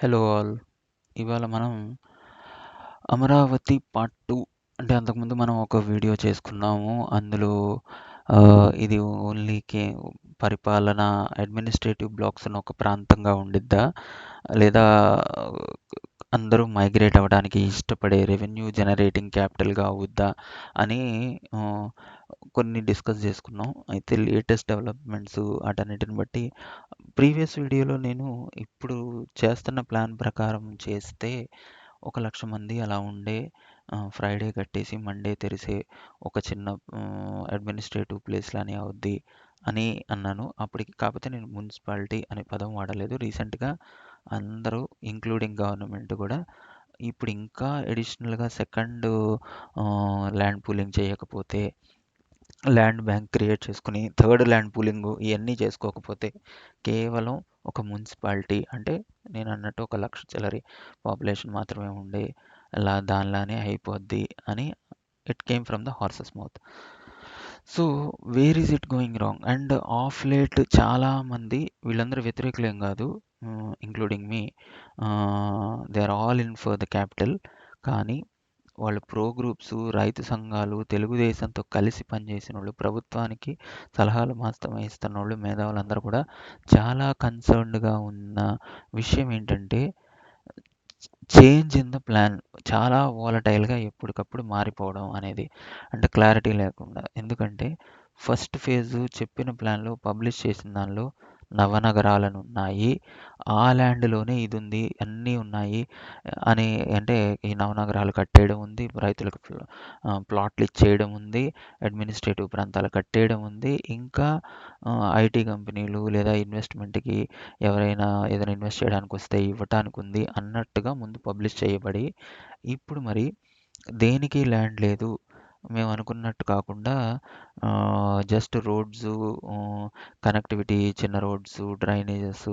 Hello all. ఇవాళ మనం Amaravati part two అంటే అంతకుముందు మనం ఒక వీడియో చేసుకున్నాము. అందులో ఇది ఓన్లీ కే పరిపాలన అడ్మినిస్ట్రేటివ్ బ్లాక్స్ అని ఒక ప్రాంతంగా ఉండిద్దా? లేదా అందరూ మైగ్రేట్ అవ్వడానికి ఇష్టపడే రెవెన్యూ జనరేటింగ్ క్యాపిటల్గా అవుద్దా అని కొన్ని డిస్కస్ చేసుకున్నాం. అయితే లేటెస్ట్ డెవలప్మెంట్స్ అటన్నిటిని బట్టి ప్రీవియస్ వీడియోలో నేను ఇప్పుడు చేస్తున్న ప్లాన్ ప్రకారం చేస్తే ఒక లక్ష మంది అలా ఉండే ఫ్రైడే కట్టేసి మండే తెరిసే ఒక చిన్న అడ్మినిస్ట్రేటివ్ ప్లేస్ లానే అవుద్ది అని అన్నాను. అప్పటికి కాకపోతే నేను మున్సిపాలిటీ అనే పదం వాడలేదు. రీసెంట్గా అందరూ ఇంక్లూడింగ్ గవర్నమెంట్ కూడా ఇప్పుడు ఇంకా అడిషనల్గా సెకండ్ ల్యాండ్ పూలింగ్ చేయకపోతే ల్యాండ్ బ్యాంక్ క్రియేట్ చేసుకుని థర్డ్ ల్యాండ్ పూలింగ్ ఇవన్నీ చేసుకోకపోతే కేవలం ఒక మున్సిపాలిటీ అంటే నేను అన్నట్టు ఒక లక్ష చిల్లరి పాపులేషన్ మాత్రమే ఉండే అలా దానిలానే అయిపోద్ది అని it came from the horse's mouth so where is it going wrong and of late చాలామంది వీళ్ళందరూ వ్యతిరేకులేం కాదు including me they are all in for the capital కానీ వాళ్ళు ప్రో గ్రూప్స్ రైతు సంఘాలు తెలుగుదేశంతో కలిసి పనిచేసిన వాళ్ళు ప్రభుత్వానికి సలహాలు మాత్రమే ఇస్తున్న వాళ్ళు మేధావులందరూ కూడా చాలా కన్సర్న్డ్గా ఉన్న విషయం ఏంటంటే చేంజ్ ఇన్ ద ప్లాన్ చాలా వాలటైల్గా ఎప్పటికప్పుడు మారిపోవడం అనేది అంటే క్లారిటీ లేకుండా. ఎందుకంటే ఫస్ట్ ఫేజ్ చెప్పిన ప్లాన్లో పబ్లిష్ చేసిన దానిలో నవనగరాలను ఉన్నాయి ఆ ల్యాండ్లోనే ఇది ఉంది అన్నీ ఉన్నాయి అని అంటే ఈ నవనగరాలు కట్టేయడం ఉంది రైతులకు ప్లాట్లు ఇచ్చేయడం ఉంది అడ్మినిస్ట్రేటివ్ ప్రాంతాలు కట్టేయడం ఉంది. ఇంకా ఐటీ కంపెనీలు లేదా ఇన్వెస్ట్మెంట్కి ఎవరైనా ఏదైనా ఇన్వెస్ట్ చేయడానికి వస్తే ఇవ్వటానికి ఉంది అన్నట్టుగా ముందు పబ్లిష్ చేయబడి ఇప్పుడు మరి దేనికి ల్యాండ్ లేదు? మేము అనుకున్నట్టు కాకుండా జస్ట్ రోడ్స్ కనెక్టివిటీ చిన్న రోడ్స్ డ్రైనేజెస్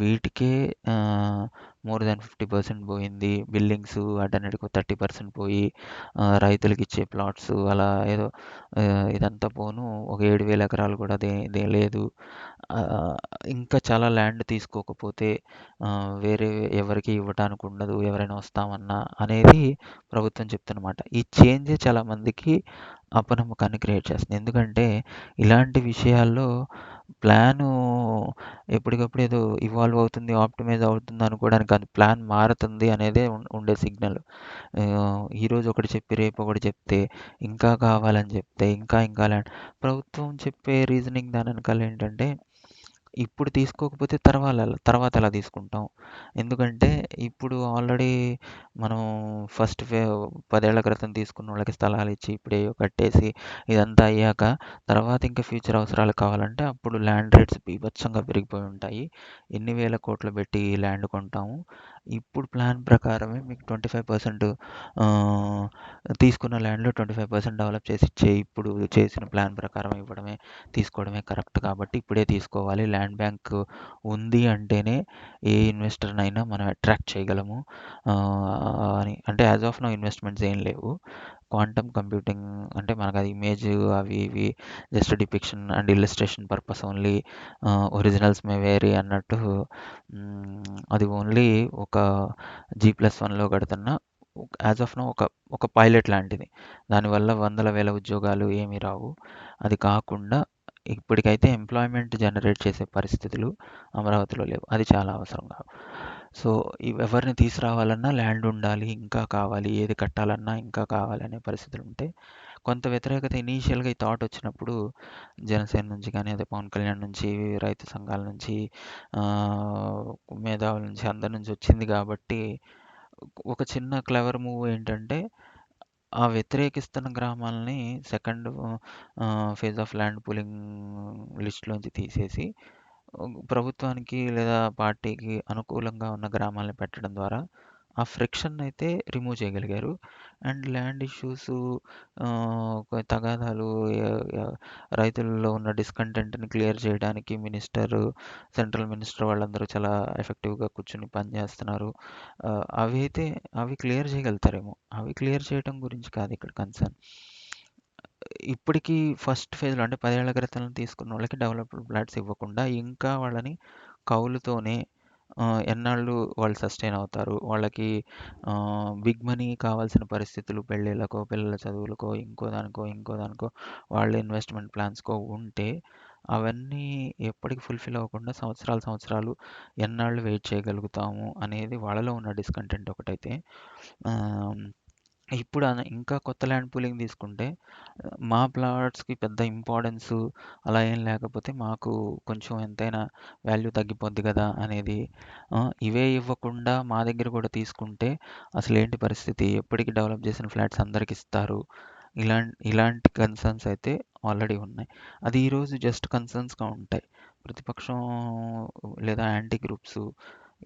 వీటికే మోర్ దాన్ ఫిఫ్టీ పర్సెంట్ పోయింది. బిల్డింగ్స్ వాటన్నిటికి థర్టీ పర్సెంట్ పోయి రైతులకి ఇచ్చే ప్లాట్స్ అలా ఏదో ఇదంతా పోను. ఒక ఏడు వేల ఎకరాలు కూడా దే దే లేదు. ఇంకా చాలా ల్యాండ్ తీసుకోకపోతే వేరే ఎవరికి ఇవ్వటానికి ఉండదు. ఎవరైనా వస్తామన్నా అనేది ప్రభుత్వం చెప్తున్నమాట. ఈ చేంజ్ చాలా మందికి అపనమ్మకాన్ని క్రియేట్ చేస్తుంది. ఎందుకంటే ఇలాంటి విషయాల్లో ప్లాను ఎప్పటికప్పుడు ఏదో ఇవాల్వ్ అవుతుంది ఆప్టిమైజ్ అవుతుంది అనుకోవడానికి అది ప్లాన్ మారుతుంది అనేదే ఉండే సిగ్నల్. ఈరోజు ఒకటి చెప్పి రేపు ఒకటి చెప్తే ఇంకా కావాలని చెప్తే ఇంకా ఇంకా ప్రభుత్వం చెప్పే రీజనింగ్ దాని వెనకాల ఏంటంటే ఇప్పుడు తీసుకోకపోతే తర్వాత తర్వాత ఎలా తీసుకుంటాం. ఎందుకంటే ఇప్పుడు ఆల్రెడీ మనం ఫస్ట్ ఫే పదేళ్ళ క్రితం తీసుకున్న వాళ్ళకి స్థలాలు ఇచ్చి ఇప్పుడే కట్టేసి ఇదంతా అయ్యాక తర్వాత ఇంకా ఫ్యూచర్ అవసరాలు కావాలంటే అప్పుడు ల్యాండ్ రేట్స్ బీభత్సంగా పెరిగిపోయి ఉంటాయి. ఎన్ని వేల కోట్లు పెట్టి ల్యాండ్ కొంటాము. ఇప్పుడు ప్లాన్ ప్రకారమే మీకు ట్వంటీ ఫైవ్ పర్సెంట్ తీసుకున్న ల్యాండ్లో ట్వంటీ ఫైవ్ పర్సెంట్ డెవలప్ చేసి ఇచ్చే ఇప్పుడు చేసిన ప్లాన్ ప్రకారం ఇవ్వడమే తీసుకోవడమే కరెక్ట్ కాబట్టి ఇప్పుడే తీసుకోవాలి. ల్యాండ్ బ్యాంక్ ఉంది అంటేనే ఏ ఇన్వెస్టర్నైనా మనం అట్రాక్ట్ చేయగలము. అని అంటే యాజ్ ఆఫ్ నో ఇన్వెస్ట్మెంట్స్ ఏం లేవు. క్వాంటమ్ కంప్యూటింగ్ అంటే మనకు అది ఇమేజ్ అవి ఇవి just depiction and illustration purpose only originals may vary అన్నట్టు అది ఓన్లీ ఒక జీ ప్లస్ వన్లో కడుతున్న యాజ్ ఆఫ్ నో ఒక ఒక పైలట్ లాంటిది. దానివల్ల వందల వేల ఉద్యోగాలు ఏమీ రావు. అది కాకుండా ఇప్పటికైతే ఎంప్లాయ్మెంట్ జనరేట్ చేసే పరిస్థితులు అమరావతిలో లేవు. అది చాలా అవసరం సో ఎవరిని తీసుకురావాలన్నా ల్యాండ్ ఉండాలి ఇంకా కావాలి ఏది కట్టాలన్నా ఇంకా కావాలనే పరిస్థితులు ఉంటే కొంత వ్యతిరేకత ఇనీషియల్గా ఈ థాట్ వచ్చినప్పుడు జనసేన నుంచి కానీ అదే పవన్ కళ్యాణ్ నుంచి రైతు సంఘాల నుంచి మేధావుల నుంచి అందరి నుంచి వచ్చింది కాబట్టి ఒక చిన్న క్లవర్ మూవ్ ఏంటంటే ఆ వ్యతిరేకిస్తున్న గ్రామాలని second phase of land pooling లిస్ట్లోంచి తీసేసి ప్రభుత్వానికి లేదా పార్టీకి అనుకూలంగా ఉన్న గ్రామాలను పెట్టడం ద్వారా ఆ ఫ్రిక్షన్ అయితే రిమూవ్ చేయగలిగారు. అండ్ ల్యాండ్ ఇష్యూస్ తగాదాలు రైతుల్లో ఉన్న డిస్కంటెంట్ని క్లియర్ చేయడానికి మినిస్టర్ సెంట్రల్ మినిస్టర్ వాళ్ళందరూ చాలా ఎఫెక్టివ్గా కూర్చుని పనిచేస్తున్నారు అవి అయితే అవి క్లియర్ చేయగలుగుతారేమో. అవి క్లియర్ చేయడం గురించి కాదు ఇక్కడ కన్సర్న్. ఇప్పటికీ ఫస్ట్ ఫేజ్లో అంటే పదేళ్ళ క్రితం తీసుకున్న వాళ్ళకి డెవలప్డ్ ప్లాట్స్ ఇవ్వకుండా ఇంకా వాళ్ళని కౌలుతోనే ఆహ్, ఎన్నాళ్ళు వాళ్ళు సస్టైన్ అవుతారు? వాళ్ళకి ఆహ్, బిగ్ మనీ కావాల్సిన పరిస్థితులు పెళ్ళిళ్ళకో, పిల్లల చదువులకో, ఇంకో దానికో, ఇంకో దానికో, వాళ్ళ ఇన్వెస్ట్‌మెంట్ ప్లాన్స్‌కో ఉంటే, అవన్నీ ఎప్పటికి ఫుల్‌ఫిల్ అవ్వకుండా సంవత్సరాలు, సంవత్సరాలు ఎన్నాళ్ళు వెయిట్ చేయగలుగుతాము అనేది వాళ్ళలో ఉన్న డిస్‌కంటెంట్ ఒకటైతే. ఆహ్, ఇప్పుడు అన ఇంకా కొత్త ల్యాండ్ పూలింగ్ తీసుకుంటే, మా ప్లాట్స్‌కి పెద్ద ఇంపార్టెన్సు అలా ఏం లేకపోతే, మాకు కొంచెం ఎంతైనా వాల్యూ తగ్గిపోద్ది కదా అనేది ఆహ్, ఇవే ఇవ్వకుండా మా దగ్గర కూడా తీసుకుంటే అసలేంటి పరిస్థితి? ఎప్పటికి డెవలప్ చేసిన ఫ్లాట్స్ అందరికిస్తారు? ఇలాం ఇలాంటి కన్సర్న్స్ అయితే ఆల్రెడీ ఉన్నాయి. అది ఈరోజు జస్ట్ కన్సర్న్స్‌గా ఉంటాయి. ప్రతిపక్షం లేదా యాంటీ గ్రూప్సు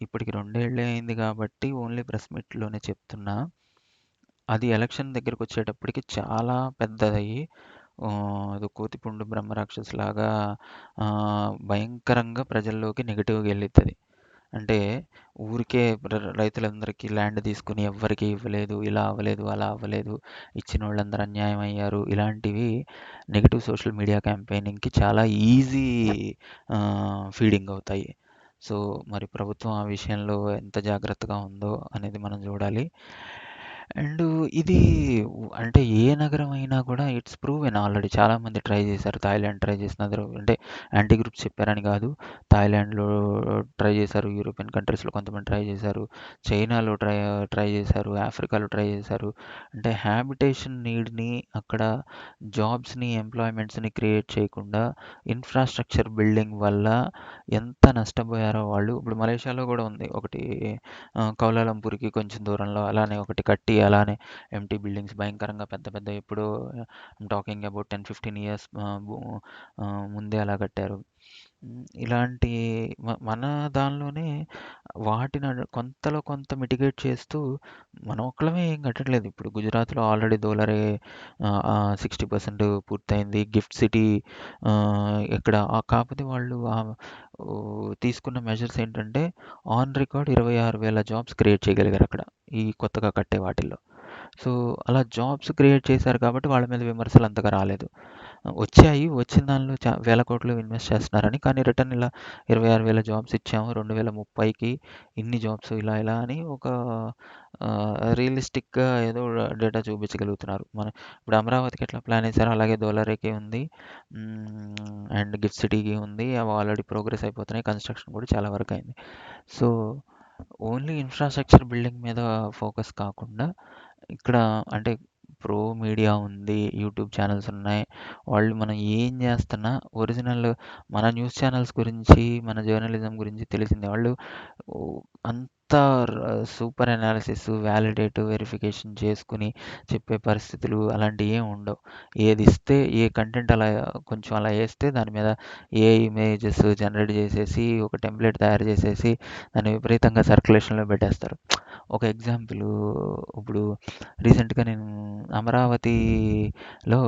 ఇప్పటికి 2 ఏళ్ళే అయింది కాబట్టి ఓన్లీ ప్రెస్ మీట్‌లోనే చెప్తున్నా. అది ఎలక్షన్ దగ్గరకొచ్చేటప్పటికి చాలా పెద్దదయ్యి ఆహ్, కోతిపుండు బ్రహ్మరాక్షసులాగా ఆహ్, భయంకరంగా ప్రజల్లోకి నెగెటివ్‌గా ఎళ్ళిద్దది. అంటే ఊరికే ర రైతులందరికీ ల్యాండ్ తీసుకొని ఎవ్వరికీ ఇవ్వలేదు, ఇలా అవ్వలేదు, అలా అవ్వలేదు, ఇచ్చినోళ్ళందరూ అన్యాయం అయ్యారు. ఇలాంటివి నెగెటివ్ సోషల్ మీడియా క్యాంపెయినింగ్‌కి చాలా ఈజీ ఆహ్, ఫీడింగ్ అవుతాయి. సో, మరి ప్రభుత్వం ఆ విషయంలో ఎంత జాగ్రత్తగా ఉందో అనేది మనం చూడాలి. అండ్ ఇది అంటే ఏ నగరం అయినా కూడా ఇట్స్ ప్రూవెన్ ఆల్రెడీ చాలామంది ట్రై చేశారు. థాయిలాండ్ ట్రై చేసినారు. అంటే యాంటీ గ్రూప్స్ చెప్పారని కాదు. థాయిలాండ్‌లో ట్రై చేశారు. యూరోపియన్ కంట్రీస్‌లో కొంతమంది ట్రై చేశారు. చైనాలో ట్రై ట్రై చేశారు. ఆఫ్రికాలో ట్రై చేశారు. అంటే హ్యాబిటేషన్ నీడ్‌ని అక్కడ జాబ్స్‌ని, ఎంప్లాయ్‌మెంట్స్‌ని క్రియేట్ చేయకుండా ఇన్‌ఫ్రాస్ట్రక్చర్ బిల్డింగ్ వల్ల ఎంత నష్టపోయారో వాళ్ళు ఇప్పుడు మలేషియాలో కూడా ఉంది. ఒకటి కౌలాలంపూర్‌కి కొంచెం దూరంలో అలానే ఒకటి కట్టి అలానే ఎంటీ బిల్డింగ్స్ భయంకరంగా పెద్ద పెద్ద ఎప్పుడో ఐయామ్ టాకింగ్ అబౌట్ 10, 15 ఇయర్స్ ముందే అలా కట్టారు. ఇలాంటి మ మన దానిలోనే వాటిని కొంతలో కొంత మిటిగేట్ చేస్తూ మనం ఒక్కళ్ళమే ఏం కట్టట్లేదు. ఇప్పుడు గుజరాత్‌లో ఆల్రెడీ దోలరే సిక్స్టీ పర్సెంట్ పూర్తయింది. గిఫ్ట్ సిటీ ఇక్కడ కాకపోతే వాళ్ళు తీసుకున్న మెజర్స్ ఏంటంటే ఆన్ రికార్డ్ 26,000 జాబ్స్ క్రియేట్ చేయగలిగారు అక్కడ. ఈ కొత్తగా కట్టే వాటిల్లో. సో, అలా జాబ్స్ క్రియేట్ చేశారు కాబట్టి వాళ్ళ మీద విమర్శలు అంతగా రాలేదు. వచ్చాయి. వచ్చిన దానిలో చా వేల కోట్లు ఇన్వెస్ట్ చేస్తున్నారని. కానీ రిటర్న్ ఇలా 26,000 జాబ్స్ ఇచ్చాము. 2030కి ఇన్ని జాబ్స్ ఇలా ఇలా అని ఒక రియలిస్టిక్‌గా ఏదో డేటా చూపించగలుగుతున్నారు. మన ఇప్పుడు అమరావతికి ఎట్లా ప్లాన్ ఏసారో అలాగే దోలారేకి ఉంది. అండ్ గిఫ్ట్ సిటీకి ఉంది. అవి ఆల్రెడీ ప్రోగ్రెస్ అయిపోతున్నాయి. కన్‌స్ట్రక్షన్ కూడా చాలా వరకు అయింది. సో, ఓన్లీ ఇన్‌ఫ్రాస్ట్రక్చర్ బిల్డింగ్ మీద ఫోకస్ కాకుండా ఇక్కడ అంటే ప్రో మీడియా ఉంది. యూట్యూబ్ ఛానల్స్ ఉన్నాయి. వాళ్ళు మనం ఏం చేస్తున్నా ఒరిజినల్ మన న్యూస్ ఛానల్స్ గురించి, మన జర్నలిజం గురించి తెలిసిందే. వాళ్ళు ఓహ్, అంతా సూపర్ అనాలిసిస్, వాలిడేట్, వెరిఫికేషన్ చేసుకొని చెప్పే పరిస్థితులు అలాంటివి ఏమి ఉండవు. ఏది ఇస్తే ఏ కంటెంట్ అలా కొంచెం అలా ఏస్తే దాని మీద ఏఐ ఇమేజెస్ జనరేట్ చేసేసి ఒక టెంప్లేట్ తయారు చేసేసి దాన్ని విపరీతంగా సర్క్యులేషన్‌లో పెట్టేస్తారు. ఒక ఎగ్జాంపుల్ ఇప్పుడు రీసెంట్‌గా నేను అమరావతిలో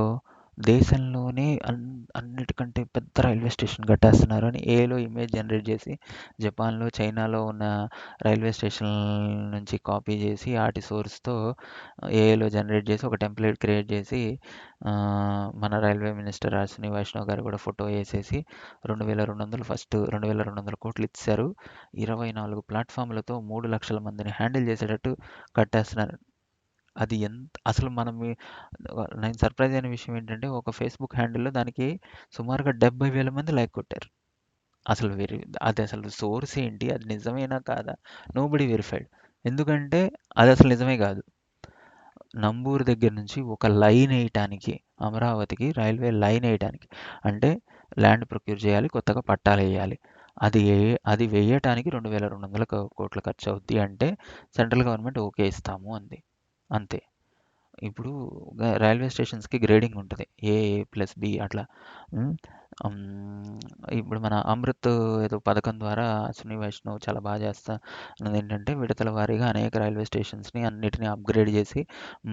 దేశంలోనే అన్ అన్నిటికంటే పెద్ద రైల్వే స్టేషన్ కట్టేస్తున్నారు అని ఏఐలో ఇమేజ్ జనరేట్ చేసి జపాన్‌లో, చైనాలో ఉన్న రైల్వే స్టేషన్ నుంచి కాపీ చేసి ఆటి సోర్స్‌తో ఏఐలో జనరేట్ చేసి ఒక టెంప్లేట్ క్రియేట్ చేసి మన రైల్వే మినిస్టర్ అశ్విని వైష్ణవ్ గారు కూడా ఫోటో వేసేసి రెండు వేల రెండు వందలు ఫస్ట్ 2200 కోట్లు ఇచ్చారు ఇరవై నాలుగు ప్లాట్‌ఫామ్‌లతో మూడు లక్షల మందిని హ్యాండిల్ చేసేటట్టు కట్టేస్తున్నారు. అది ఎంత అసలు మనం నేను సర్ప్రైజ్ అయిన విషయం ఏంటంటే ఒక ఫేస్‌బుక్ హ్యాండిల్‌లో దానికి సుమారుగా 70,000 మంది లైక్ కొట్టారు. అసలు వెరి అది అసలు సోర్స్ ఏంటి? అది నిజమేనా కాదా? Nobody verified. ఎందుకంటే అది అసలు నిజమే కాదు. నంబూరు దగ్గర నుంచి ఒక లైన్ వేయటానికి అమరావతికి రైల్వే లైన్ వేయటానికి అంటే ల్యాండ్ ప్రొక్యూర్ చేయాలి. కొత్తగా పట్టాలు వేయాలి అది అది వేయటానికి రెండు వేల రెండు వందల కోట్లు ఖర్చు అవుద్ది అంటే సెంట్రల్ గవర్నమెంట్ ఓకే ఇస్తాము అంది. అంతే. ఇప్పుడు రైల్వే స్టేషన్స్‌కి గ్రేడింగ్ ఉంటుంది ఏ, ప్లస్ బి అట్లా. ఇప్పుడు మన అమృత్ ఏదో పథకం ద్వారా అశ్విని వైష్ణవ్ చాలా బాగా చేస్తా అన్నదేంటంటే విడతల వారీగా అనేక రైల్వే స్టేషన్స్‌ని అన్నిటిని అప్‌గ్రేడ్ చేసి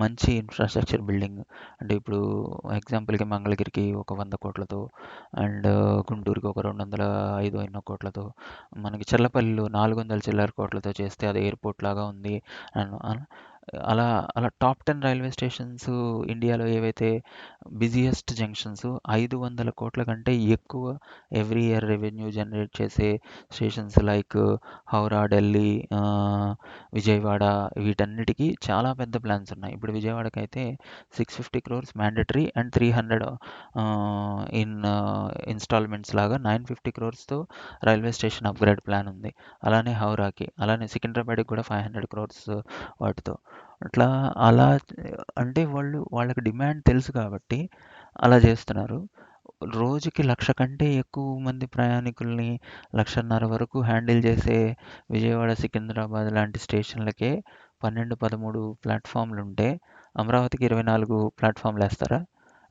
మంచి ఇన్‌ఫ్రాస్ట్రక్చర్ బిల్డింగ్ అంటే ఇప్పుడు ఎగ్జాంపుల్‌కి మంగళగిరికి ఒక వంద కోట్లతో అండ్ గుంటూరుకి ఒక 205 ఎన్నో కోట్లతో మనకి చెల్లపల్లిలో నాలుగు వందల చిల్లర కోట్లతో చేస్తే అది ఎయిర్‌పోర్ట్ లాగా ఉంది. అలా అలా టాప్ 10 రైల్వే స్టేషన్స్ ఇండియాలో ఏవైతే బిజియెస్ట్ జంక్షన్స్ 500 కోట్ల కంటే ఎక్కువ ఎవ్రీ ఇయర్ రెవెన్యూ జనరేట్ చేసే స్టేషన్స్ లైక్ హౌరా, ఢిల్లీ, విజయవాడ వీటన్నిటికీ చాలా పెద్ద ప్లాన్స్ ఉన్నాయి. ఇప్పుడు విజయవాడకైతే 650 crores mandatory and three hundred in installments లాగా 950 క్రోర్స్‌తో రైల్వే స్టేషన్ అప్‌గ్రేడ్ ప్లాన్ ఉంది. అలానే హౌరాకి, అలానే సికింద్రాబాద్‌కి కూడా 500 క్రోర్స్ వాటితో. అట్లా అలా అంటే వాళ్ళు వాళ్ళకి డిమాండ్ తెలుసు కాబట్టి అలా చేస్తున్నారు. రోజుకి లక్ష కంటే ఎక్కువ మంది ప్రయాణికుల్ని లక్షన్నర వరకు హ్యాండిల్ చేసే విజయవాడ, సికింద్రాబాద్ లాంటి స్టేషన్‌లకే 12, 13 ప్లాట్‌ఫామ్‌లుంటే అమరావతికి ఇరవై నాలుగు ప్లాట్ఫామ్లు వేస్తారా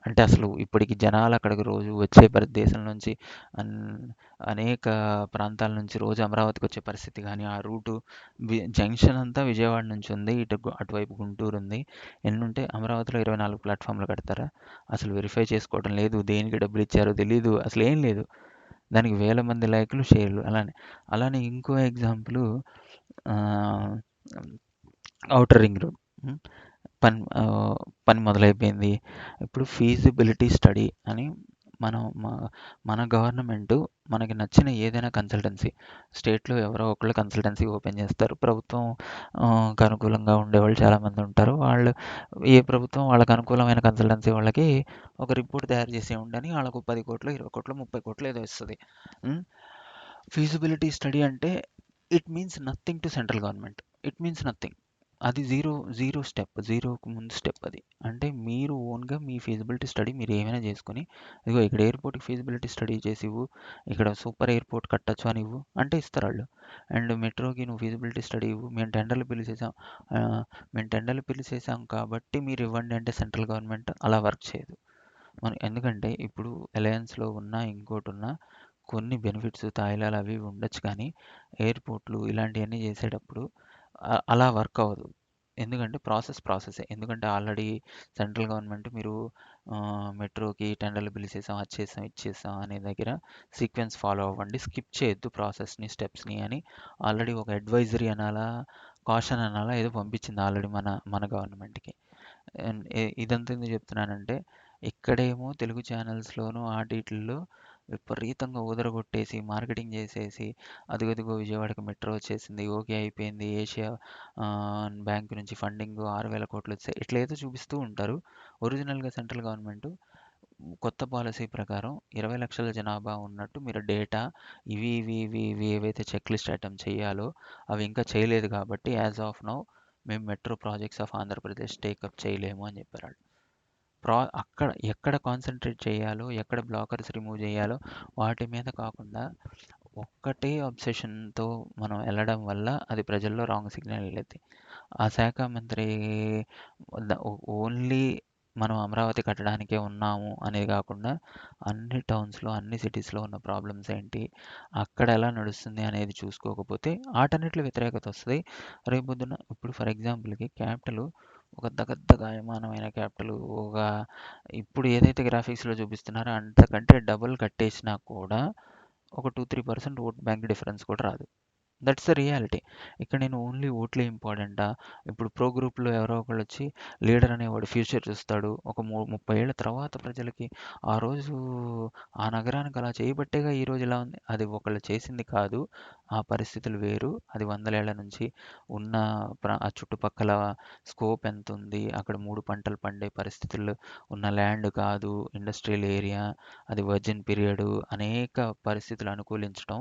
అంటే అసలు ఇప్పటికి జనాలు అక్కడికి రోజు వచ్చే దేశం నుంచి అన్ అనేక ప్రాంతాల నుంచి రోజు అమరావతికి వచ్చే పరిస్థితి కానీ ఆ రూటు జంక్షన్ అంతా విజయవాడ నుంచి ఉంది. ఇటు అటువైపు గుంటూరు ఉంది. ఎన్నుంటే అమరావతిలో 24 ప్లాట్‌ఫామ్‌లు కడతారా? అసలు వెరిఫై చేసుకోవడం లేదు. దేనికి డబ్బులు ఇచ్చారో తెలియదు అసలు ఏం లేదు. దానికి వేల మంది లైకులు, షేర్లు అలానే. అలానే ఇంకో ఎగ్జాంపుల్ ఆహ్, ఔటర్ రింగ్ రోడ్. పని పని మొదలైపోయింది. ఇప్పుడు ఫీజిబిలిటీ స్టడీ అని మనం మన గవర్నమెంటు మనకి నచ్చిన ఏదైనా కన్సల్టెన్సీ స్టేట్‌లో ఎవరో ఒకళ్ళు కన్సల్టెన్సీ ఓపెన్ చేస్తారు. ప్రభుత్వం అనుకూలంగా ఉండేవాళ్ళు చాలామంది ఉంటారు. వాళ్ళు ఏ ప్రభుత్వం వాళ్ళకి అనుకూలమైన కన్సల్టెన్సీ వాళ్ళకి ఒక రిపోర్ట్ తయారు చేసి ఇవ్వండని ఆళ్ళకు 10,00,00,000, 20,00,00,000, 30,00,00,000 ఏదో ఇస్తుంది ఫీజిబిలిటీ స్టడీ అంటే it means nothing to central government. It means nothing. అది జీరో జీరో స్టెప్. జీరోకు ముందు స్టెప్ అది. అంటే మీరు ఓన్‌గా మీ ఫీజిబిలిటీ స్టడీ మీరు ఏమైనా చేసుకొని, ఇదిగో ఇక్కడ ఎయిర్‌పోర్ట్‌కి ఫీజిబిలిటీ స్టడీ చేసి ఇవ్వు. ఇక్కడ సూపర్ ఎయిర్‌పోర్ట్ కట్టొచ్చు అని ఇవ్వు. అంటే ఇస్తారు వాళ్ళు అండ్ మెట్రోకి నువ్వు ఫీజిబిలిటీ స్టడీ ఇవ్వు. మేము టెండర్‌లు పిలిచేసాం. మేము టెండర్‌లు పిలిచేసాం కాబట్టి మీరు ఇవ్వండి అంటే సెంట్రల్ గవర్నమెంట్ అలా వర్క్ చేయదు. మనం ఎందుకంటే ఇప్పుడు అలయన్స్‌లో ఉన్నా, ఉన్న కొన్ని బెనిఫిట్స్, తాయిలాలు అవి ఉండొచ్చు కానీ, ఎయిర్‌పోర్ట్‌లు ఇలాంటివన్నీ చేసేటప్పుడు అలా వర్క్ అవ్వదు. ఎందుకంటే ప్రాసెస్ ప్రాసెసే. ఎందుకంటే ఆల్రెడీ సెంట్రల్ గవర్నమెంట్ మీరు మెట్రోకి టెండర్‌లు పిలిచేసాం, అది చేసాం, ఇది చేసాం అనే దగ్గర సీక్వెన్స్ ఫాలో అవ్వండి. స్కిప్ చేయొద్దు ప్రాసెస్‌ని, స్టెప్స్‌ని అని ఆల్రెడీ ఒక అడ్వైజరీ అనాలా, కాషన్ అనాలా ఏదో పంపించింది ఆల్రెడీ మన మన గవర్నమెంట్‌కి. ఇదంతా ఎందుకు చెప్తున్నానంటే, ఇక్కడేమో తెలుగు ఛానల్స్లోనూ ఆటిట్లో విపరీతంగా ఊదరగొట్టేసి, మార్కెటింగ్ చేసేసి, అదిగదిగో విజయవాడకి మెట్రో వచ్చేసింది. ఓకే అయిపోయింది. ఏషియా బ్యాంక్ నుంచి ఫండింగ్ ఆరు వేల కోట్లు వచ్చాయి. ఇట్లా ఏదో చూపిస్తూ ఉంటారు. ఒరిజినల్‌గా సెంట్రల్ గవర్నమెంటు కొత్త పాలసీ ప్రకారం ఇరవై లక్షల జనాభా ఉన్నట్టు మీరు డేటా ఇవి, ఇవి, ఇవి, ఇవి ఏవైతే చెక్ లిస్ట్ ఐటమ్ చేయాలో అవి ఇంకా చేయలేదు కాబట్టి యాజ్ ఆఫ్ నౌ మేము metro projects of Andhra Pradesh take up చేయలేము అని చెప్పారు ప్రా అక్కడ ఎక్కడ కాన్సంట్రేట్ చేయాలో, ఎక్కడ బ్లాకర్స్ రిమూవ్ చేయాలో వాటి మీద కాకుండా ఒక్కటే అబ్సెషన్‌తో మనం వెళ్ళడం వల్ల అది ప్రజల్లో రాంగ్ సిగ్నల్ వెళ్ళేది ఆ శాఖ మంత్రి ఓ ఓన్లీ మనం అమరావతి కట్టడానికే ఉన్నాము అనేది కాకుండా అన్ని టౌన్స్‌లో, అన్ని సిటీస్‌లో ఉన్న ప్రాబ్లమ్స్ ఏంటి? అక్కడ ఎలా నడుస్తుంది అనేది చూసుకోకపోతే ఆటన్నిట్లు వ్యతిరేకత వస్తుంది రేపొద్దున ఇప్పుడు ఫర్ ఎగ్జాంపుల్‌కి క్యాపిటల్ ఒక దగద్దగాయమానమైన క్యాపిటల్ ఒక ఇప్పుడు ఏదైతే గ్రాఫిక్స్‌లో చూపిస్తున్నారో అంతకంటే డబుల్ కట్టేసినా కూడా ఒక 2, 3% ఓట్ బ్యాంక్ డిఫరెన్స్ కూడా రాదు. That's the reality. ఇక్కడ నేను ఓన్లీ ఓట్లే ఇంపార్టెంటా? ఇప్పుడు ప్రో గ్రూప్‌లో ఎవరో ఒకళ్ళొచ్చి లీడర్ అనేవాడు ఫ్యూచర్ చూస్తాడు. ఒక ము ముప్పై ఏళ్ళ తర్వాత ప్రజలకి ఆ రోజు ఆ నగరానికి అలా చేయబట్టేగా ఈరోజు ఇలా ఉంది. అది ఒకళ్ళు చేసింది కాదు. ఆ పరిస్థితులు వేరు. అది వందలేళ్ళ నుంచి ఉన్న ప్ర ఆ చుట్టుపక్కల స్కోప్ ఎంత ఉంది అక్కడ మూడు పంటలు పండే పరిస్థితులు ఉన్న ల్యాండ్ కాదు. ఇండస్ట్రియల్ ఏరియా, అది వర్జిన్ పీరియడు అనేక పరిస్థితులు అనుకూలించడం.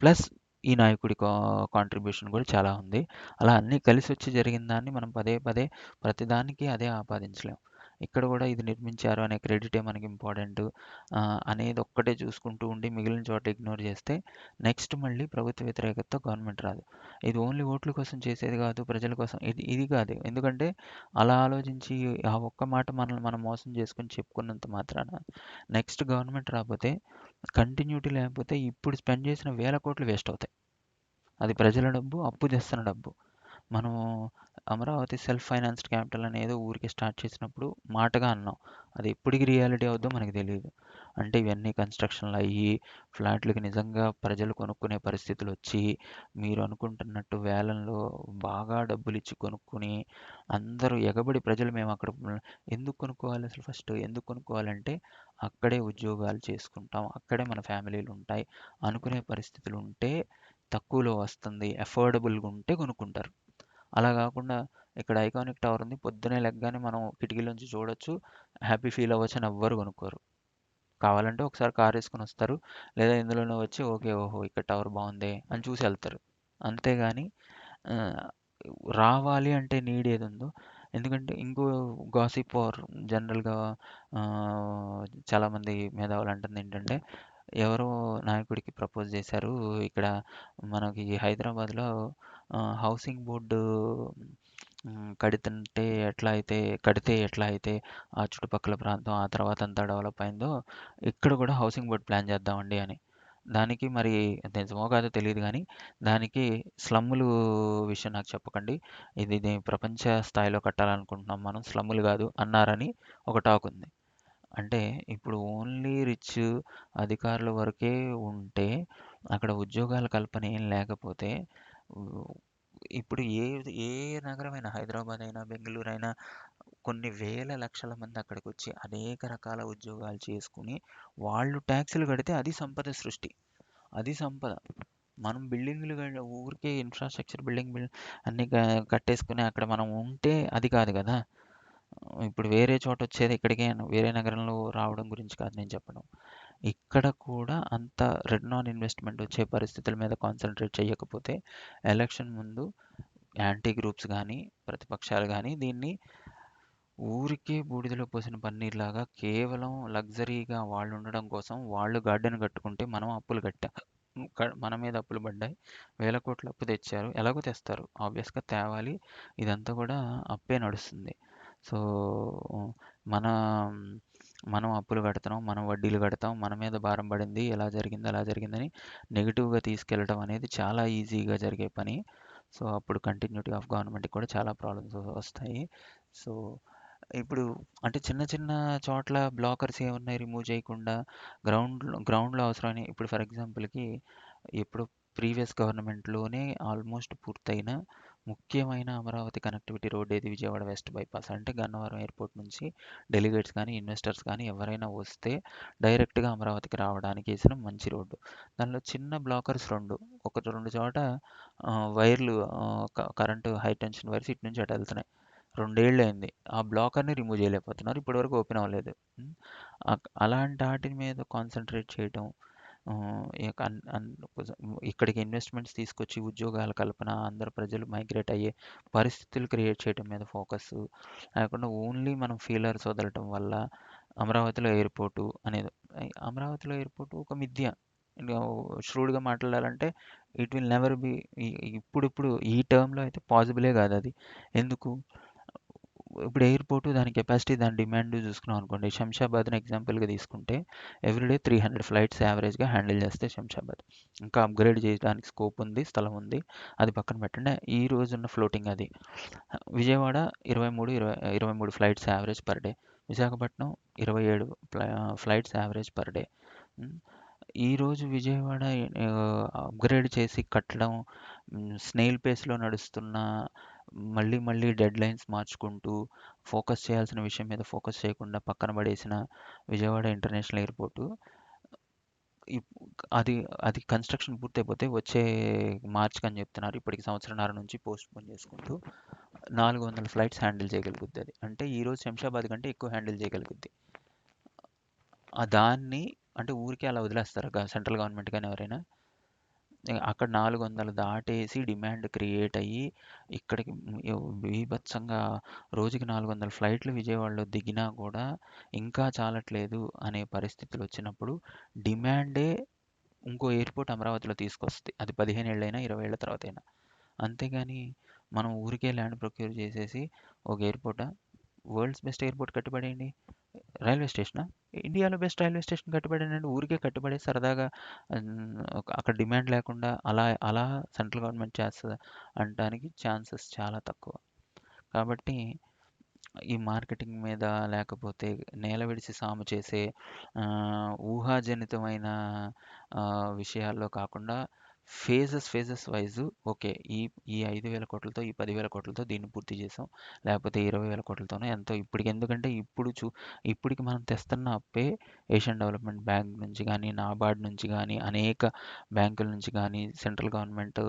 ప్లస్ ఈ నాయకుడి కా కాంట్రిబ్యూషన్ కూడా చాలా ఉంది. అలా అన్నీ కలిసొచ్చి జరిగిన దాన్ని మనం పదే పదే ప్రతిదానికి అదే ఆపాదించలేం. ఇక్కడ కూడా ఇది నిర్మించారు అనే క్రెడిటే మనకి ఇంపార్టెంట్ అనేది ఒక్కటే చూసుకుంటూ ఉండి మిగిలిన చోట ఇగ్నోర్ చేస్తే నెక్స్ట్ మళ్ళీ ప్రభుత్వ వ్యతిరేకత గవర్నమెంట్ రాదు. ఇది ఓన్లీ ఓట్ల కోసం చేసేది కాదు. ప్రజల కోసం ఇది ఇది కాదు. ఎందుకంటే అలా ఆలోచించి ఆ ఒక్క మాట మనల్ని మనం మోసం చేసుకొని చెప్పుకున్నంత మాత్రాన నెక్స్ట్ గవర్నమెంట్ రాకపోతే కంటిన్యూటీ లేకపోతే ఇప్పుడు స్పెండ్ చేసిన వేల కోట్లు వేస్ట్ అవుతాయి. అది ప్రజల డబ్బు, అప్పు తెస్తున్న డబ్బు. మనం అమరావతి సెల్ఫ్ ఫైనాన్స్డ్ క్యాపిటల్ అనేది ఊరికే స్టార్ట్ చేసినప్పుడు మాటగా అన్నాం. అది ఎప్పటికి రియాలిటీ అవుద్దో మనకు తెలియదు. అంటే ఇవన్నీ కన్స్ట్రక్షన్లు అయ్యి ఫ్లాట్లకి నిజంగా ప్రజలు కొనుక్కునే పరిస్థితులు వచ్చి మీరు అనుకుంటున్నట్టు వేలంలో బాగా డబ్బులు ఇచ్చి కొనుక్కుని అందరూ ఎగబడి ప్రజలు మేము అక్కడ ఎందుకు కొనుక్కోవాలి అసలు ఫస్ట్? ఎందుకు కొనుక్కోవాలంటే అక్కడే ఉద్యోగాలు చేసుకుంటాం. అక్కడే మన ఫ్యామిలీలు ఉంటాయి. అనుకునే పరిస్థితులు ఉంటే తక్కువలో వస్తుంది. అఫోర్డబుల్గా ఉంటే కొనుక్కుంటారు. అలా కాకుండా ఇక్కడ ఐకానిక్ టవర్ ఉంది. పొద్దునే లెగ్గానే మనం కిటికీలోంచి చూడొచ్చు. హ్యాపీ ఫీల్ అవ్వచ్చు అని ఎవ్వరు కొనుక్కోరు కావాలంటే ఒకసారి కార్ వేసుకొని వస్తారు. లేదా ఇందులోనే వచ్చి ఓకే ఓహో ఇక్కడ టవర్ బాగుంది అని చూసి వెళ్తారు. అంతేగాని రావాలి అంటే నీడ్ ఏది ఉందో ఎందుకంటే ఇంకో గాసిప్ ఆర్ జనరల్గా చాలామంది మేధావులు అంటుంది ఏంటంటే ఎవరో నాయకుడికి ప్రపోజ్ చేశారు. ఇక్కడ మనకి హైదరాబాద్లో హౌసింగ్ బోర్డు కడుతుంటే ఎట్లా అయితే కడితే ఎట్లా అయితే ఆ చుట్టుపక్కల ప్రాంతం ఆ తర్వాత అంతా డెవలప్ అయిందో ఇక్కడ కూడా హౌసింగ్ బోర్డ్ ప్లాన్ చేద్దామండి అని. దానికి మరి నిజమో కాదో తెలియదు కానీ దానికి స్లమ్ములు విషయం నాకు చెప్పకండి. ఇది ప్రపంచ స్థాయిలో కట్టాలనుకుంటున్నాం మనం స్లమ్ములు కాదు అన్నారని ఒక టాక్ ఉంది. అంటే ఇప్పుడు ఓన్లీ రిచ్ అధికారుల వరకే ఉంటే అక్కడ ఉద్యోగాల కల్పన ఏం లేకపోతే ఇప్పుడు ఏ ఏ నగరమైనా హైదరాబాద్ అయినా బెంగళూరు అయినా కొన్ని వేల లక్షల మంది అక్కడికి వచ్చి అనేక రకాల ఉద్యోగాలు చేసుకుని వాళ్ళు ట్యాక్సులు కడితే అది సంపద సృష్టి. అది సంపద. మనం బిల్డింగ్లు ఊరికే ఇన్ఫ్రాస్ట్రక్చర్ బిల్డింగ్ బిల్ అన్ని కట్టేసుకుని అక్కడ మనం ఉంటే అది కాదు కదా. ఇప్పుడు వేరే చోట వచ్చేది ఇక్కడికే వేరే నగరంలో రావడం గురించి కాదు నేను చెప్పడం ఇక్కడ కూడా అంత రిటర్న్ ఇన్వెస్ట్మెంట్ వచ్చే పరిస్థితుల మీద కాన్సన్ట్రేట్ చేయకపోతే ఎలక్షన్ ముందు యాంటీ గ్రూప్స్ కానీ ప్రతిపక్షాలు కానీ దీన్ని ఊరికే బూడిదలో పోసిన పన్నీర్లాగా కేవలం లగ్జరీగా వాళ్ళు ఉండడం కోసం వాళ్ళు గార్డెన్ కట్టుకుంటే మనం అప్పులు కట్టా మన మీద అప్పులు పడ్డాయి. వేల కోట్ల అప్పు తెచ్చారు. ఎలాగో తెస్తారు. ఆబ్వియస్గా తేవాలి. ఇదంతా కూడా అప్పే నడుస్తుంది. సో మన మనం అప్పులు కడుతున్నాం మనం వడ్డీలు కడతాం మన మీద భారం పడింది ఎలా జరిగింది అలా జరిగిందని నెగిటివ్గా తీసుకెళ్ళడం అనేది చాలా ఈజీగా జరిగే పని. సో అప్పుడు కంటిన్యూటీ ఆఫ్ గవర్నమెంట్కి కూడా చాలా ప్రాబ్లమ్స్ వస్తాయి. సో ఇప్పుడు అంటే చిన్న చిన్న చోట్ల బ్లాకర్స్ ఏమున్నాయి రిమూవ్ చేయకుండా గ్రౌండ్ గ్రౌండ్లో అవసరమైన ఇప్పుడు ఫర్ ఎగ్జాంపుల్కి ఇప్పుడు ప్రీవియస్ గవర్నమెంట్లోనే ఆల్మోస్ట్ పూర్తయిన ముఖ్యమైన అమరావతి కనెక్టివిటీ రోడ్ ఏది? విజయవాడ వెస్ట్ బైపాస్ అంటే గన్నవరం ఎయిర్పోర్ట్ నుంచి డెలిగేట్స్ కానీ ఇన్వెస్టర్స్ కానీ ఎవరైనా వస్తే డైరెక్ట్గా అమరావతికి రావడానికి వేసిన మంచి రోడ్డు దానిలో చిన్న బ్లాకర్స్ రెండు. ఒక రెండు చోట వైర్లు కరెంటు హై టెన్షన్ వైర్స్ ఇటు నుంచి అటు వెళ్తున్నాయి. రెండేళ్ళు అయింది. ఆ బ్లాకర్ని రిమూవ్ చేయలేకపోతున్నారు. ఇప్పటివరకు ఓపెన్ అవ్వలేదు. అలాంటి వాటి మీద కాన్సన్ట్రేట్ చేయటం ఇక్కడికి ఇన్వెస్ట్మెంట్స్ తీసుకొచ్చి ఉద్యోగాల కల్పన అందరు ప్రజలు మైగ్రేట్ అయ్యే పరిస్థితులు క్రియేట్ చేయడం మీద ఫోకస్ లేకుండా ఓన్లీ మనం ఫీలర్స్ వదలటం వల్ల అమరావతిలో ఎయిర్పోర్టు అనేది అమరావతిలో ఎయిర్పోర్టు ఒక మిథ్య. ష్రూడ్గా మాట్లాడాలంటే ఇట్ విల్ నెవర్ బి ఇప్పుడిప్పుడు ఈ టర్మ్లో అయితే పాసిబులే కాదు అది. ఎందుకు? ఇప్పుడు ఎయిర్పోర్ట్ దాని కెపాసిటీ దాని డిమాండ్ చూసుకున్నాం అనుకోండి. శంషాబాద్ని ఎగ్జాంపుల్గా తీసుకుంటే ఎవ్రీడే త్రీ హండ్రెడ్ ఫ్లైట్స్ యావరేజ్గా హ్యాండిల్ చేస్తే శంషాబాద్. ఇంకా అప్గ్రేడ్ చేయడానికి స్కోప్ ఉంది స్థలం ఉంది అది పక్కన పెట్టండి. ఈ రోజున్న ఫ్లోటింగ్ అది. విజయవాడ ఇరవై మూడు ఇరవై ఇరవై మూడు flights average per day. Visakhapatnam ఇరవై ఏడు ఫ్లైట్స్ యావరేజ్ పర్ డే. ఈరోజు విజయవాడ అప్గ్రేడ్ చేసి కట్టడం స్నేల్ పేస్లో నడుస్తున్న మళ్ళీ మళ్ళీ డెడ్ లైన్స్ మార్చుకుంటూ ఫోకస్ చేయాల్సిన విషయం మీద ఫోకస్ చేయకుండా పక్కన పడేసిన విజయవాడ ఇంటర్నేషనల్ ఎయిర్పోర్టు అది అది కన్స్ట్రక్షన్ పూర్తయిపోతే వచ్చే మార్చ్కి అని చెప్తున్నారు. ఇప్పటికి సంవత్సరంన్నర నుంచి పోస్ట్ పోన్ చేసుకుంటూ నాలుగు వందల ఫ్లైట్స్ హ్యాండిల్ చేయగలుగుద్ది అది. అంటే ఈరోజు శంషాబాద్ కంటే ఎక్కువ హ్యాండిల్ చేయగలుగుద్ది. ఆ దాన్ని అంటే ఊరికే అలా వదిలేస్తారు సెంట్రల్ గవర్నమెంట్ కానీ ఎవరైనా? అక్కడ నాలుగు వందలు దాటేసి డిమాండ్ క్రియేట్ అయ్యి ఇక్కడికి బీభత్సంగా రోజుకి నాలుగు వందల ఫ్లైట్లు విజయవాడలో దిగినా కూడా ఇంకా చాలట్లేదు అనే పరిస్థితులు వచ్చినప్పుడు డిమాండే ఇంకో ఎయిర్పోర్ట్ అమరావతిలో తీసుకొస్తుంది. అది పదిహేను ఏళ్ళైనా ఇరవై ఏళ్ళ తర్వాత అయినా అంతేగాని మనం ఊరికే ల్యాండ్ ప్రొక్యూర్ చేసేసి ఒక ఎయిర్పోర్టా? వరల్డ్స్ బెస్ట్ ఎయిర్పోర్ట్ కట్టుబడేయండి. రైల్వే స్టేషనా? ఇండియాలో బెస్ట్ రైల్వే స్టేషన్ కట్టుబడేయండి ఊరికే కట్టుబడి సరదాగా అక్కడ డిమాండ్ లేకుండా అలా అలా సెంట్రల్ గవర్నమెంట్ చేస్తుంది అనడానికి ఛాన్సెస్ చాలా తక్కువ. కాబట్టి ఈ మార్కెటింగ్ మీద లేకపోతే నేల విడిచి సాము చేసే ఊహాజనితమైన విషయాల్లో కాకుండా ఫేజెస్, ఫేజెస్ వైస్ ఓకే. ఈ ఈ ఐదు వేల కోట్లతో, ఈ పదివేల కోట్లతో దీన్ని పూర్తి చేసాం. లేకపోతే ఇరవై వేల కోట్లతోనో ఎంతో ఇప్పటికి ఎందుకంటే ఇప్పుడు చూ ఇప్పటికి మనం తెస్తున్న అప్పే ఏషియన్ డెవలప్‌మెంట్ బ్యాంక్ నుంచి కానీ నాబార్డ్ నుంచి కానీ అనేక బ్యాంకుల నుంచి కానీ సెంట్రల్ గవర్నమెంట్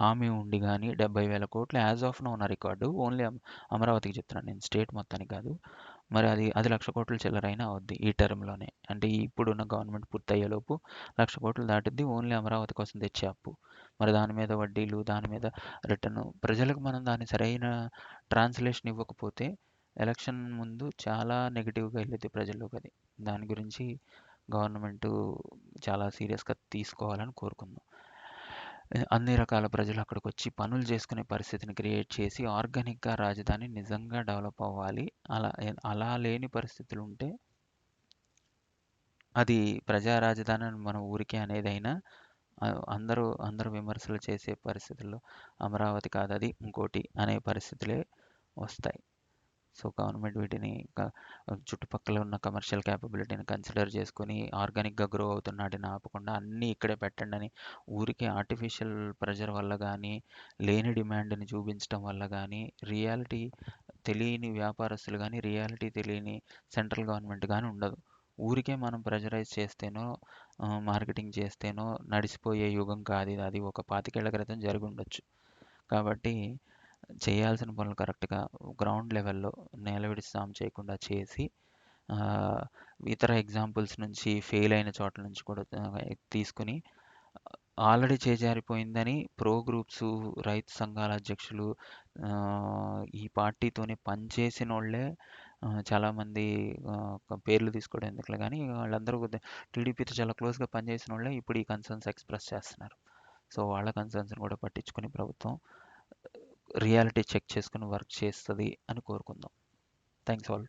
హామీ ఉండి కానీ డెబ్బై వేల కోట్లు యాజ్ ఆఫ్ నో ఉన్న రికార్డు. ఓన్లీ అమరావతికి చెప్తున్నాను నేను స్టేట్ మొత్తానికి కాదు. మరి అది అది లక్ష కోట్ల చిల్లరైనా అవుద్ది ఈ టర్మ్‌లోనే. అంటే ఇప్పుడున్న గవర్నమెంట్ పూర్తయ్యేలోపు లక్ష కోట్లు దాటుద్ది. ఓన్లీ అమరావతి కోసం తెచ్చే అప్పు. మరి దాని మీద వడ్డీలు, దాని మీద రిటర్న్ ప్రజలకు మనం దాని సరైన ట్రాన్స్‌లేషన్ ఇవ్వకపోతే ఎలక్షన్ ముందు చాలా నెగిటివ్గా ఎళ్ళిద్ది ప్రజల్లోకి అది. దాని గురించి గవర్నమెంటు చాలా సీరియస్‌గా తీసుకోవాలని కోరుకుందాం. అన్ని రకాల ప్రజలు అక్కడికొచ్చి పనులు చేసుకునే పరిస్థితిని క్రియేట్ చేసి ఆర్గానిక్‌గా రాజధాని నిజంగా డెవలప్ అవ్వాలి. అలా అలా లేని పరిస్థితులు ఉంటే అది ప్రజా రాజధాని మన ఊరికే అనేదైనా అందరూ అందరూ విమర్శలు చేసే పరిస్థితుల్లో అమరావతి కాదది ఇంకోటి అనే పరిస్థితులే వస్తాయి. సో, గవర్నమెంట్ వీటిని చుట్టుపక్కల ఉన్న కమర్షియల్ క్యాపబిలిటీని కన్సిడర్ చేసుకొని ఆర్గానిక్‌గా గ్రో అవుతున్నటిని ఆపకుండా అన్నీ ఇక్కడే పెట్టండని ఊరికే ఆర్టిఫిషియల్ ప్రెజర్ వల్ల కానీ లేని డిమాండ్‌ని చూపించడం వల్ల కానీ రియాలిటీ తెలియని వ్యాపారస్తులు కానీ రియాలిటీ తెలియని సెంట్రల్ గవర్నమెంట్ కానీ ఉండదు. ఊరికే మనం ప్రెజరైజ్ చేస్తేనో మార్కెటింగ్ చేస్తేనో నడిచిపోయే యుగం కాదు అది ఒక పాతికేళ్ళ క్రితం జరిగి ఉండొచ్చు కాబట్టి చేయాల్సిన పనులు కరెక్ట్‌గా గ్రౌండ్ లెవెల్‌లో నేల విడిస్తాం చేయకుండా చేసి ఇతర ఎగ్జాంపుల్స్ నుంచి ఫెయిల్ అయిన చోట్ల నుంచి కూడా తీసుకుని తీసుకొని ఆల్రెడీ చేజారిపోయిందని ప్రో గ్రూప్స్ రైతు సంఘాల అధ్యక్షులు ఈ పార్టీతోనే పనిచేసిన వాళ్ళే చాలామంది పేర్లు తీసుకోవడం ఎందుకులే కానీ వాళ్ళందరూ టీడీపీతో చాలా క్లోజ్‌గా పనిచేసిన వాళ్ళే ఇప్పుడు ఈ కన్సర్న్స్ ఎక్స్‌ప్రెస్ చేస్తున్నారు. సో, వాళ్ళ కన్సర్న్స్‌ని కూడా పట్టించుకుని ప్రభుత్వం రియాలిటీ చెక్ చేసుకుని వర్క్ చేస్తుంది అని కోరుకుందాం. Thanks all.